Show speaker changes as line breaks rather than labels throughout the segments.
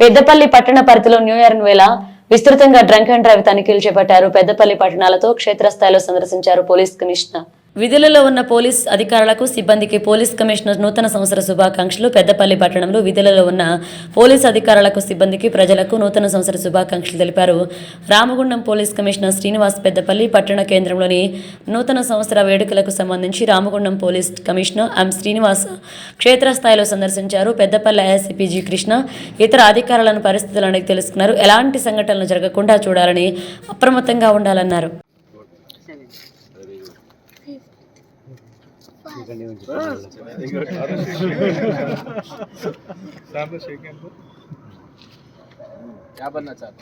పెద్దపల్లి పట్టణ పరిధిలో new year వేళ విస్తృతంగా డ్రంక్ అండ్ డ్రైవ్ తనిఖీలు చేపట్టారు. పెద్దపల్లి పట్టణాలతో క్షేత్రస్థాయిలో సందర్శించారు పోలీస్ కమిషనర్. విధులలో ఉన్న పోలీస్ అధికారులకు సిబ్బందికి పోలీస్ కమిషనర్ నూతన సంవత్సర శుభాకాంక్షలు. పెద్దపల్లి పట్టణంలో విధులలో ఉన్న పోలీస్ అధికారులకు సిబ్బందికి ప్రజలకు నూతన సంవత్సర శుభాకాంక్షలు తెలిపారు. రామగుండం పోలీస్ కమిషనర్ శ్రీనివాస్ పెద్దపల్లి పట్టణ కేంద్రంలోని నూతన సంవత్సర వేడుకలకు సంబంధించి Ramagundam police commissioner M Srinivas క్షేత్రస్థాయిలో సందర్శించారు. పెద్దపల్లి ఐఎస్సీపీ జి కృష్ణ ఇతర అధికారులను పరిస్థితులను అడిగి తెలుసుకున్నారు. ఎలాంటి సంఘటనలు జరగకుండా చూడాలని అప్రమత్తంగా ఉండాలన్నారు.
యాభన్నా చాలు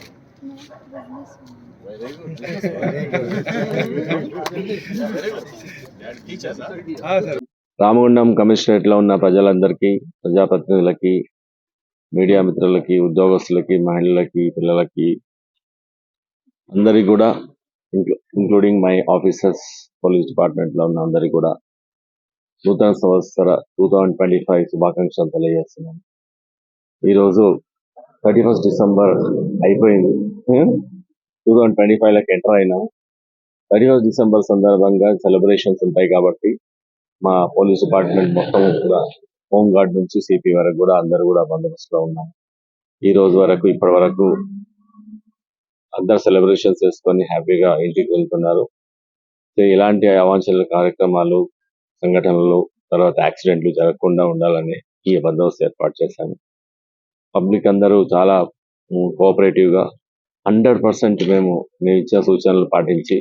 లో ఉన్న ప్రజలందరికీ ప్రజాప్రతినిధులకి మీడియా మిత్రులకి ఉద్యోగస్తులకి మహిళలకి పిల్లలకి అందరికి కూడా ఇంక్లూడింగ్ మై ఆఫీసర్స్ పోలీస్ డిపార్ట్మెంట్లో ఉన్న అందరికీ కూడా నూతన సంవత్సర టూ థౌజండ్ ట్వంటీ ఫైవ్ శుభాకాంక్షలు తెలియజేస్తున్నాను. ఈరోజు థర్టీ ఫస్ట్ డిసెంబర్ అయిపోయింది. టూ థౌజండ్ ట్వంటీ ఫైవ్లోకి ఎంటర్ అయినా థర్టీ ఫస్ట్ డిసెంబర్ సందర్భంగా సెలబ్రేషన్స్ ఉంటాయి కాబట్టి మా పోలీస్ డిపార్ట్మెంట్ మొత్తం కూడా హోమ్ గార్డ్ నుంచి సిపి వరకు కూడా అందరూ కూడా బందోబస్తులో ఉన్నాం ఈ రోజు వరకు ఇప్పటి వరకు అందరు సెలబ్రేషన్స్ చేసుకొని హ్యాపీగా ఇంటికి వెళ్తున్నారు. సో ఇలాంటి అవాంఛనీయ కార్యక్రమాలు సంఘటనలు తర్వాత యాక్సిడెంట్లు జరగకుండా ఉండాలని ఈ బందోబస్తు ఏర్పాటు చేశాను. పబ్లిక్ అందరూ చాలా కోఆపరేటివ్గా హండ్రెడ్ పర్సెంట్ మేము మేము ఇచ్చిన సూచనలు పాటించి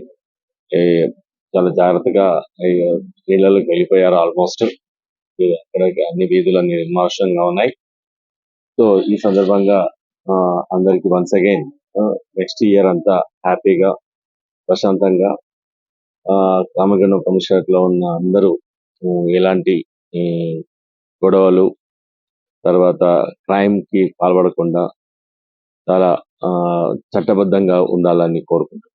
చాలా జాగ్రత్తగా నీళ్ళలోకి వెళ్ళిపోయారు ఆల్మోస్ట్. అక్కడ అన్ని వీధులు అన్ని ఉన్నాయి. సో ఈ సందర్భంగా ఆ, అందరికి వన్స్ అగైన్ నెక్స్ట్ ఇయర్ అంతా హ్యాపీగా ప్రశాంతంగా ఆ, కమిషనరేట్లో ఉన్న అందరూ ఎలాంటి గొడవలు తర్వాత క్రైమ్కి పాల్పడకుండా చాలా ఆ, చట్టబద్ధంగా ఉండాలని కోరుకుంటున్నాను.